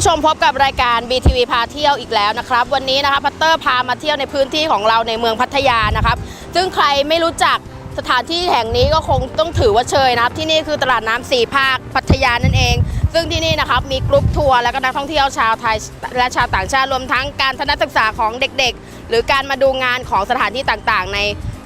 ผู้ชมพบกับรายการ BTV พาเที่ยวอีกแล้วนะครับ วันนี้นะครับพัตเตอร์พามาเที่ยวในพื้นที่ของเราในเมืองพัทยานะครับ ซึ่งใครไม่รู้จักสถานที่แห่งนี้ก็คงต้องถือว่าเชยนะครับ ที่นี่คือตลาดน้ำสี่ภาคพัทยานั่นเอง ซึ่งที่นี่นะครับมีกรุ๊ปทัวร์และก็นักท่องเที่ยวชาวไทยและชาวต่างชาติรวมทั้งการทัศนศึกษาของเด็กๆ หรือการมาดูงานของสถานที่ต่างๆ ใน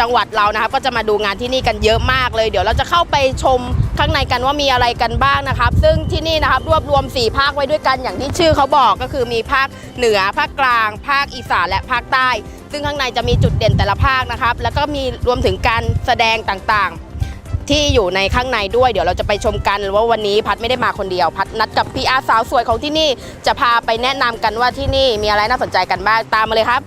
จังหวัดเรานะครับก็จะมาดูงานที่นี่กันเยอะมากเลย เดี๋ยวเราจะเข้าไปชมข้างในกันว่ามีอะไรกันบ้างนะครับ ซึ่งที่นี่นะครับรวบรวม 4 ภาคไว้ด้วยกันอย่างที่ชื่อเขาบอกก็คือมีภาคเหนือภาคกลาง ภาคอีสานและภาคใต้ ซึ่งข้างในจะมีจุดเด่นแต่ละภาคนะครับ แล้วก็มีรวมถึงการแสดงต่างๆ ที่อยู่ในข้างในด้วยเดี๋ยวเราจะไปชมกันว่าวันนี้พัดไม่ได้มาคนเดียว พัดนัดกับพี่อาสาวสวยของที่นี่จะพาไปแนะนำกันว่าที่นี่มีอะไรน่าสนใจกันบ้างตามมาเลยครับ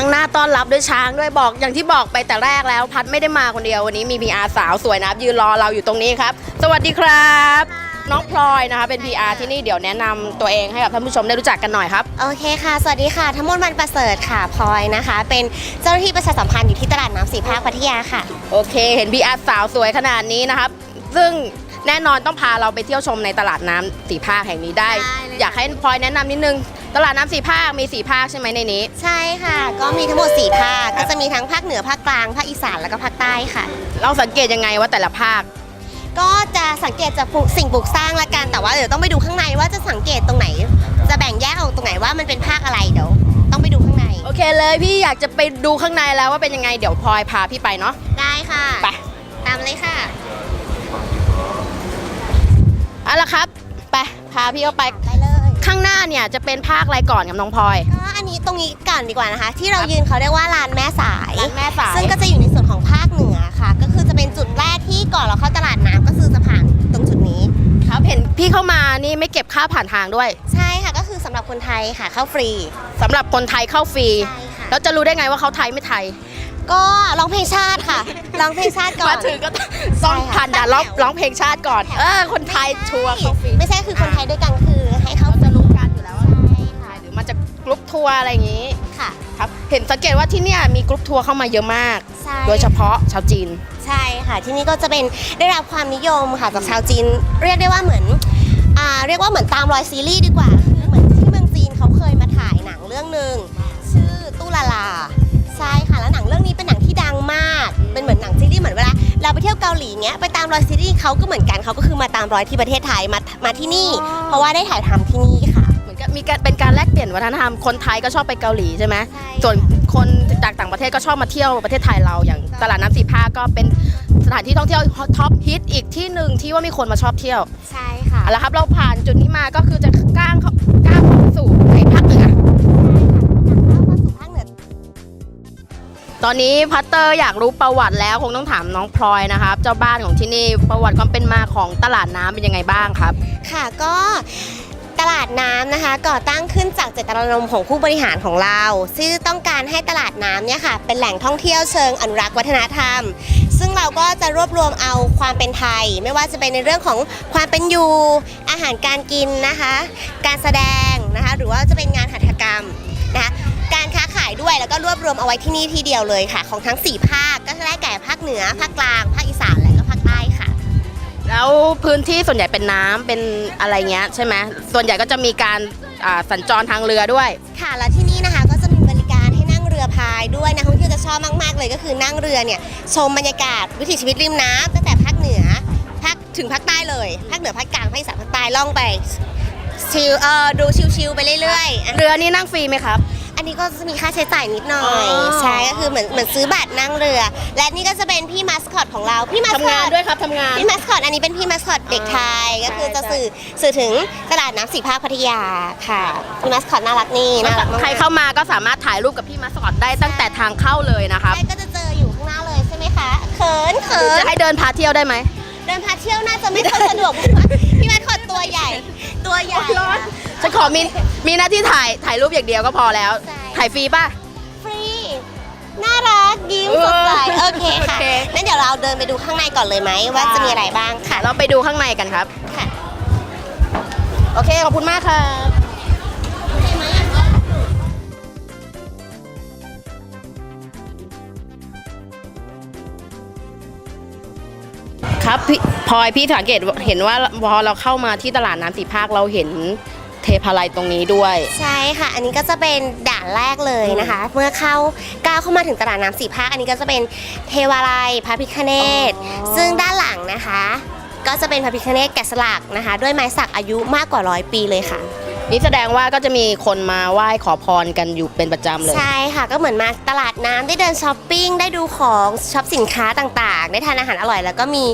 ข้างห น้าต้อนรับด้วยช้างด้วยบอกอย่างที่บอกไปแต่แรกแล้ว พัดไม่ได้มาคนเดียววันนี้มี PR สาวสวยนะครับยืนรอเราอยู่ตรงนี้ครับ สวัสดีครับ น้องพลอยนะคะเป็น PR ที่นี่เดี๋ยวแนะนำตัวเองให้กับท่านผู้ชมได้รู้จักกันหน่อยครับ โอเคค่ะ สวัสดีค่ะ ทั้งหมดวันประเสริฐค่ะพลอยนะคะ เป็นเจ้าหน้าที่ประชาสัมพันธ์อยู่ที่ตลาดน้ำสีภาคพัทยาค่ะ โอเค เห็น PR สาวสวยขนาดนี้นะครับ ซึ่งแน่นอนต้องพาเราไปเที่ยวชมในตลาดน้ำสีภาคแห่งนี้ได้ ได้เลยค่ะ อยากให้พลอยแนะนำนิดนึง ตลาดน้ำสีภาคมีสีภาคใช่ไหมในนี้ ใช่ค่ะ ก็มีทั้งหมด4ภาคก็จะมีทั้งภาคเหนือภาคกลางภาคอีสานแล้วก็ภาคใต้ค่ะ เราสังเกตยังไงว่าแต่ละภาค ก็จะสังเกตจากปลูกสิ่งปลูกสร้างละกันแต่ว่าเดี๋ยวต้องไปดูข้างในว่าจะสังเกตตรงไหน จะแบ่งแยกออกตรงไหนว่ามันเป็นภาคอะไรเดี๋ยวต้องไปดูข้างในโอเคเลยพี่อยากจะไปดูข้างในแล้วว่าเป็นยังไงเดี๋ยวพลอยพาพี่ไปเนาะได้ค่ะ ไปตามเลยค่ะเอาละครับ ไปพาพี่เข้าไป ได้เลย ข้างหน้าเนี่ยจะเป็นภาคอะไรก่อนกับน้องพลอยก็อันนี้ตรงนี้ก่อนดีกว่านะคะ ที่เรายืนเขาเรียกว่าลานแม่สาย ร้านแม่สายซึ่งก็จะอยู่ในส่วนของภาคเหนือค่ะ ก็คือจะเป็นจุดแรกที่ก่อนเราเข้าตลาดน้ำก็คือจะผ่านตรงจุดนี้ ครับเห็นพี่เข้ามานี่ไม่เก็บค่าผ่านทางด้วยใช่ค่ะก็คือสำหรับคนไทยค่ะเข้าฟรีสำหรับคนไทยเข้าฟรี ใช่ค่ะแล้วจะรู้ได้ไงว่าเขาไทยไม่ไทย ก็ร้องเพลงชาติค่ะร้องเพลงชาติก่อน มาถึงก็ต้องใช่ค่ะผ่านด่านร้องร้องเพลงชาติก่อนเออ คนไทยชัวร์เข้าฟรีไม่ใช่คือคนไทยด้วยกันคือให้เข้าเขาจะรู้กันอยู่แล้วว่าใช่ค่ะหรือมาจากกรุ๊ปทัวร์อะไรอย่างนี้ค่ะครับ เห็นสังเกตว่าที่เนี่ยมีกรุ๊ปทัวร์เข้ามาเยอะมาก ใช่โดยเฉพาะชาวจีน ใช่ค่ะ ที่นี่ก็จะเป็นได้รับความนิยมค่ะจากชาวจีน เรียกได้ว่าเหมือนอ่าเรียกว่าเหมือนตามรอยซีรีส์ดีกว่าคือเหมือนที่เมืองจีนเขาเคยมาถ่ายหนังเรื่องหนึ่งาเราไปเที่ยวเกาหลีเงี้ยไปตามรอยซีรีส์เขาก็เหมือนกันเขาก็คือมาตามรอยที่ประเทศไทยมามาที่นี่อ๋อเพราะว่าได้ถ่ายทำที่นี่ค่ะ เหมือนกับมีการเป็นการแลกเปลี่ยนวัฒนธรรมคนไทยก็ชอบไปเกาหลีใช่ไหมใช่ส่วนคนจากต่างประเทศก็ชอบมาเที่ยวประเทศไทยเราอย่างตลาดน้ำสีภาคก็เป็นสถานที่ท่องเที่ยวท็อปฮิตอีกที่หนึ่งที่ว่ามีคนมาชอบเที่ยวใช่ค่ะ เอาละครับเราผ่านจุดนี้มาก็คือจะก้างเข้าก้าวเข้าสู่ในภ ตอนนี้พัตเตอร์อยากรู้ประวัติแล้วคงต้องถามน้องพลอยนะครับ เจ้าบ้านของที่นี่ประวัติความเป็นมาของตลาดน้ำเป็นยังไงบ้างครับ ค่ะก็ตลาดน้ำนะคะก่อตั้งขึ้นจากเจตนารมณ์ของผู้บริหารของเรา ซึ่งต้องการให้ตลาดน้ำเนี่ยค่ะเป็นแหล่งท่องเที่ยวเชิงอนุรักษ์วัฒนธรรม ซึ่งเราก็จะรวบรวมเอาความเป็นไทย ไม่ว่าจะเป็นในเรื่องของความเป็นอยู่อาหารการกินนะคะ การแสดงนะคะหรือว่าจะเป็นงานหัตถกรรมนะคะารค้าขายด้วย แล้วก็รวบรวมเอาไว้ที่นี่ที่เดียวเลยค่ะ ของทั้ง 4 ภาคก็จะได้แก่ภาคเหนือ ภาคกลาง ภาคอีสาน และก็ภาคใต้ค่ะ แล้วพื้นที่ส่วนใหญ่เป็นน้ำเป็นอะไรเงี้ยใช่ไหมส่วนใหญ่ก็จะมีการอ่าสัญจรทางเรือด้วย ค่ะแล้วที่นี่นะคะก็จะมีบริการให้นั่งเรือพายด้วยนักท่องเที่ยวจะชอบมาก ๆ เลยก็คือนั่งเรือเนี่ยชมบรรยากาศวิถีชีวิตริมน้ำตั้งแต่ภาคเหนือภาคถึงภาคใต้เลยภาคเหนือภาคกลางภาคอีสานภาคใต้ล่องไปชิลเอ่อดูชิลๆไปเรื่อยๆอะเรือนี่นั่งฟรีไหมครับ อันนี้ก็จะมีค่าใช้จ่ายนิดหน่อยอ๋อ ใช่ก็คือเหมือนเหมือนซื้อบัตรนั่งเรือ และนี่ก็จะเป็นพี่มาสคอตของเราพี่มาสทำคองานตด้วยครับทำงาน พี่มาสคอตอันนี้เป็นพี่มาสคอตเด็กไทยก็คือจะสื่อสื่อถึงตลาดน้ำสีภาคพัทยาค่ะพี่มาสคอตน่ารักนี่น่ารักมากใครเข้ามาก็สามารถถ่ายรูปกับพี่มาสคอตได้ตั้งแต่ทางเข้าเลยนะครับใช่ก็จะเจออยู่ข้างหน้าเลยใช่ไหมคะ เขินเขินจะให้เดินพาเที่ยวได้ไหม เดินพาเที่ยวน่าจะไม่ค่อยสะดวกเพราะว่าพี่แมทขอดตัวใหญ่ ตัวใหญ่ร้อน ฉันขอมีมีหน้าที่ถ่ายถ่ายรูปอย่างเดียวก็พอแล้วถ่ายฟรีป่ะ ฟรี น่ารักยิ้มสดใสโอเคค่ะงั้นเดี๋ยวเราเดินไปดูข้างในก่อนเลยไหมว่าจะมีอะไรบ้างค่ะ เราไปดูข้างในกันครับ ค่ะ โอเค ขอบคุณมากครับครับพี่พลอยพี่สังเกตเห็นว่าพอเราเข้ามาที่ตลาดน้ำสีภาคเราเห็น เทพาลัยตรงนี้ด้วย ใช่ค่ะ อันนี้ก็จะเป็นด่านแรกเลยนะคะ เมื่อเข้าก้าวเข้ามาถึงตลาดน้ำสี่ภาค อันนี้ก็จะเป็นเทวาลัยพระพิคเนตอ๋อซึ่งด้านหลังนะคะ ก็จะเป็นพระพิคเนตแกะสลักนะคะ ด้วยไม้สักอายุมากกว่าร้อยปีเลยค่ะ นี่แสดงว่าก็จะมีคนมาไหว้ขอพรกันอยู่เป็นประจำเลย ใช่ค่ะ ก็เหมือนมาตลาดน้ำได้เดินช้อปปิ้ง ได้ดูของช็อปสินค้าต่างๆ ได้ทานอาหารอร่อย แล้วก็มี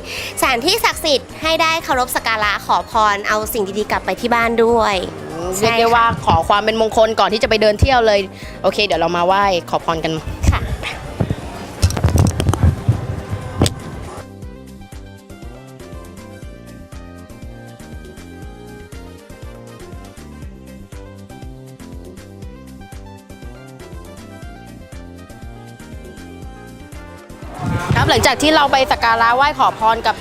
สถานที่ศักดิ์สิทธิ์ให้ได้เคารพสักการะขอพรเอาสิ่งดีๆกลับไปที่บ้านด้วย ใช่ เรียกได้ว่าขอความเป็นมงคลก่อนที่จะไปเดินเที่ยวเลย โอเค เดี๋ยวเรามาไหว้ขอพรกัน ค่ะ ครับหลังจากที่เราไปสักการะไหว้ขอพรกับ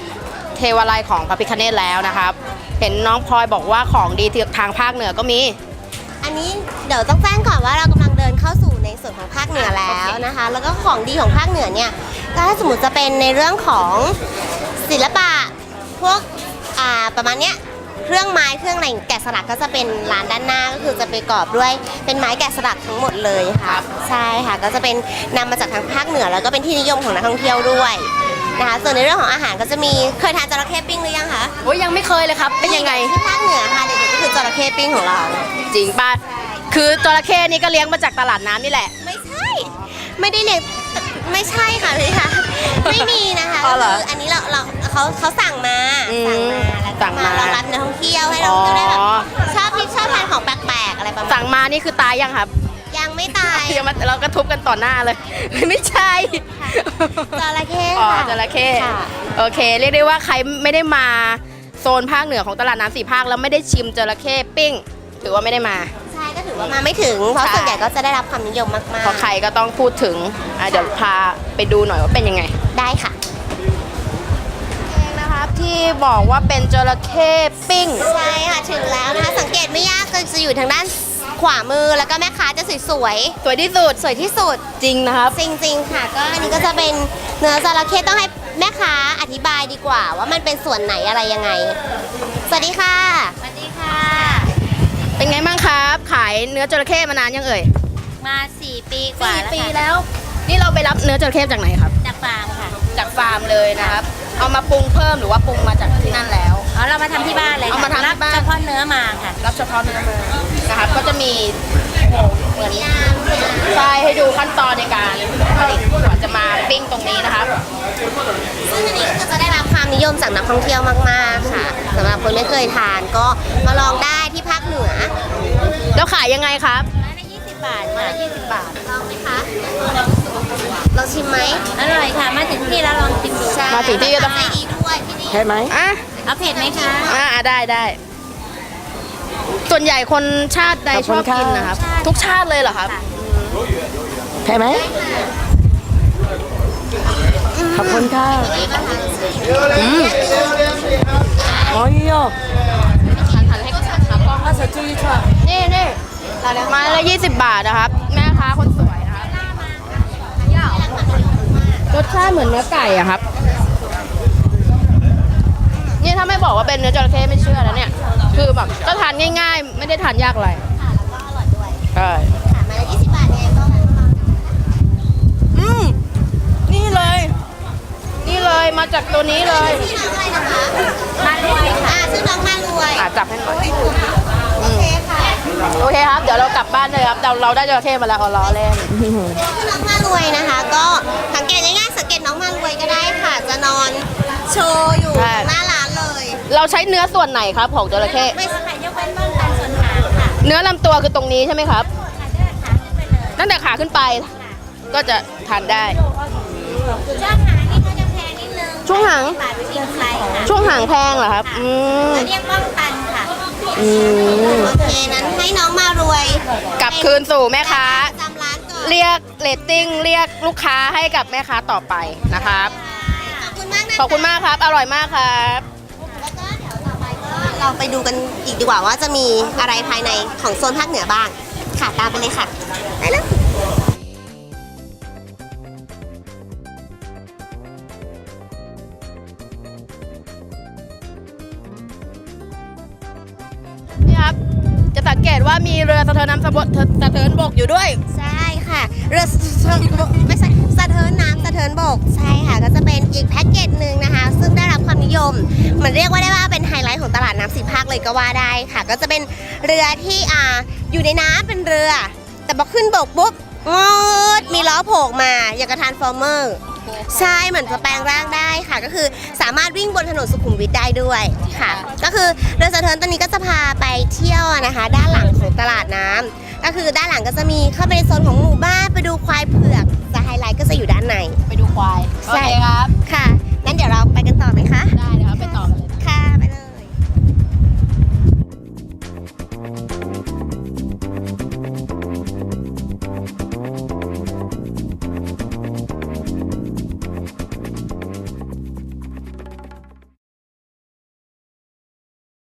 เทวาลัยของพระพิคเนตแล้วนะครับ เห็นน้องพลอยบอกว่าของดีทางภาคเหนือก็มี อันนี้เดี๋ยวต้องแจ้งก่อนว่าเรากำลังเดินเข้าสู่ในส่วนของภาคเหนือแล้วนะคะ แล้วก็ของดีของภาคเหนือเนี่ยก็ถ้าสมมติจะเป็นในเรื่องของศิลปะพวกอ่าประมาณเนี้ยเครื่องไม้เครื่องอะไรแกะสลักก็จะเป็นร้านด้านหน้าก็คือจะไปประกอบด้วยเป็นไม้แกะสลักทั้งหมดเลยค่ะใช่ค่ะก็จะเป็นนำมาจากทางภาคเหนือแล้วก็เป็นที่นิยมของนักท่องเที่ยวด้วย นะคะส่วนในเรื่องของอาหารก็จะมีเคยทานจระเข้ปิ้งหรือยังคะโอ้ยยังไม่เคยเลยครับ เป็นยังไง ที่ภาคเหนือค่ะเด็กๆก็คือจระเข้ปิ้งของเรา จริงป่ะ คือจระเข้นี่ก็เลี้ยงมาจากตลาดน้ำนี่แหละ ไม่ใช่ ไม่ได้เรียนไม่ใช่ค่ะพี่คะไม่มีนะคะอ๋อเหรอคืออันนี้เราเราเขาเขาสั่งมาอืมสั่งมาแล้วก็สั่งมารองรับนักท่องเที่ยวให้เราเที่ยวได้แบบอ๋อชอบที่ชอบทานของแปลกๆอะไรประมาณสั่งมานี่คือตายยังครับ ยังไม่ตาย เดี๋ยวมาเราก็ทุบกันต่อหน้าเลย ไม่ใช่ จระเข้อ๋อค่ะจระเข้ค่ะโอเค เรียกได้ว่าใครไม่ได้มาโซนภาคเหนือของตลาดน้ำสี่ภาคแล้วไม่ได้ชิมจระเข้ปิ้ง ถือว่าไม่ได้มา ใช่ก็ถือว่ามาไม่ถึง เพราะใช่ส่วนใหญ่ก็จะได้รับความนิยมมากๆเพราะใครก็ต้องพูดถึงอะเดี๋ยวพาไปดูหน่อยว่าเป็นยังไงได้ค่ะ เองนะครับที่บอกว่าเป็นจระเข้ปิ้ง ใช่ค่ะถึงแล้วนะคะ สังเกตไม่ยากก็จะอยู่ทางด้าน ขวามือแล้วก็แม่ค้าจะสวยสวยที่สุดๆสวยที่สุด จริงนะครับ จริงๆค่ะ ก็อันนี้ก็จะเป็นเนื้อจระเข้ต้องให้แม่ค้าอธิบายดีกว่า ว่ามันเป็นส่วนไหนอะไรยังไง สวัสดีค่ะ สวัสดีค่ะ เป็นไงบ้างครับ ขายเนื้อจระเข้มานานยังเอ่ยมา 4 ปีกว่าสี่แล้วปีค่ะแล้วนี่เราไปรับเนื้อจระเข้จากไหนครับ จากฟาร์มค่ะจากฟาร์มเลยนะครับ เอามาปรุงเพิ่มหรือว่าปรุงมาจากที่นั่นแล้ว เอาเรามาทำที่บ้านเลยเอามาทำที่รับบ้าน เฉพาะเนื้อมาค่ะ รับเฉพาะเนื้อมานะครับก็จะมีเหมือนใช่ให้ดูขั้นตอนในการผลิตก่อนจะมาปิ้งตรงนี้นะครับซึ่งอันนี้ก็จะได้รับความนิยมจากนักท่องเที่ยวมากๆค่ะสำหรับคนไม่เคยทานก็มาลองได้ที่ภาคเหนือแล้วขายยังไงครับร้านละ20 บาทค่ะ20 บาทลองไหมคะลองชิมไหมอร่อยค่ะ มาถึงที่แล้วลองชิมดูใช่มาถึงที่ก็ต้อง ใจดีด้วยที่นี่ใช่ไหมอะเอาเผ็ดไหมคะ อ่าได้ได้ ส่วนใหญ่คนชาติใดชอบกินนะครับ ทุกชาติเลยเหรอครับ ใช่ไหมขอบคุณค่ะโอ้ยโยหันให้ก็ชัดครับกล้องอาสจุยค่ะนี่นี่ไมาละ20บาทนะครับ แม่ค้าคนสวยนะครับรสชาติเหมือนเนื้อไก่อะครับนี่ถ้าไม่บอกว่าเป็นเนื้อจระเข้ไม่เชื่อแล้วเนี่ย คือแบบก็ทานง่าย ๆ ไม่ได้ทานยากอะไรค่ะแล้วก็อร่อยด้วยใช่ค่ะมาละ20บาทไงก็ลองอืมนี่เลย นี่เลยมาจากตัวนี้เลยชื่อน้องอะไรนะคะมารวยค่ะชื่อน้องมารวยอะจับให้หน่อยโอเคค่ะโอเคครับ เดี๋ยวเรากลับบ้านเลยครับเราเราได้จระเข้มาแล้วเอาล้อเล่นชื่อน้องมารวยนะคะ ก็สังเกตง่ายๆสังเกตน้องมารวยก็ได้ค่ะจะนอนโชว์ เลยเราใช้เนื้อส่วนไหนครับของจระเข้ไม่ไข่ยกเว้นบ้องกันส่วนหางค่ะเนื้อลำตัวคือตรงนี้ใช่ไหมครับค่ะเลือดขาขึ้นไปเลยตั้งแต่ขาขึ้นไป ก็จะทานได้ ช่วงหางนี่เขาจะแพงนิดนึงช่วงหาง บาทชิมไข่ค่ะช่วงหางแพงเหรอครับ อืม เราเรียกบ้องตันค่ะอืม โอเคนั้นให้น้องมารวยกลับคืนสู่แม่ค้าประจำร้านก่อนเรียกเรตติ้งเรียกลูกค้าให้กับแม่ค้าต่อไปนะครับ ขอบคุณมากนะขอบคุณมากครับ อร่อยมากครับ เราไปดูกันอีกดีกว่าว่าจะมีอะไรภายในของโซนภาคเหนือบ้าง ค่ะตามไปเลยค่ะไปแลยนี่ครับ จะสังเกตว่ามีเรือสะเทินน้ำสะบดสะเทินบกอยู่ด้วย ใช่ค่ะ เรือสะเทินบ ทินน้ำสะเทินบก ใช่ค่ะ ก็จะเป็นอีกแพ็กเกจหนึ่งนะคะ ซึ่งได้รับความนิยมเหมือนเรียกว่าได้ว่าเป็นไฮไลท์ของตลาดน้ำสีภาคเลยก็ว่าได้ค่ะ ก็จะเป็นเรือที่อ่าอยู่ในน้ำเป็นเรือ แต่พอขึ้นบกปุ๊บงดมีล้อโผล่มาอย่างกระทานฟอร์เมอร์ใช่เหมือนจะแปลงร่างได้ค่ะ ก็คือสามารถวิ่งบนถนนสุขุมวิทได้ด้วยค่ะ ก็คือเรือสะเทินตัวนี้ก็จะพาไปเที่ยวนะคะ ด้านหลังของตลาดน้ำ ก็คือด้านหลังก็จะมีเข้าไปโซนของหมู่บ้านไปดูควายเผือกจะไฮไลท์ก็จะอยู่ด้านใน ไปดูควายใช่ครับ ค่ะ งั้นเดี๋ยวเราไปกันต่อไหมคะ ได้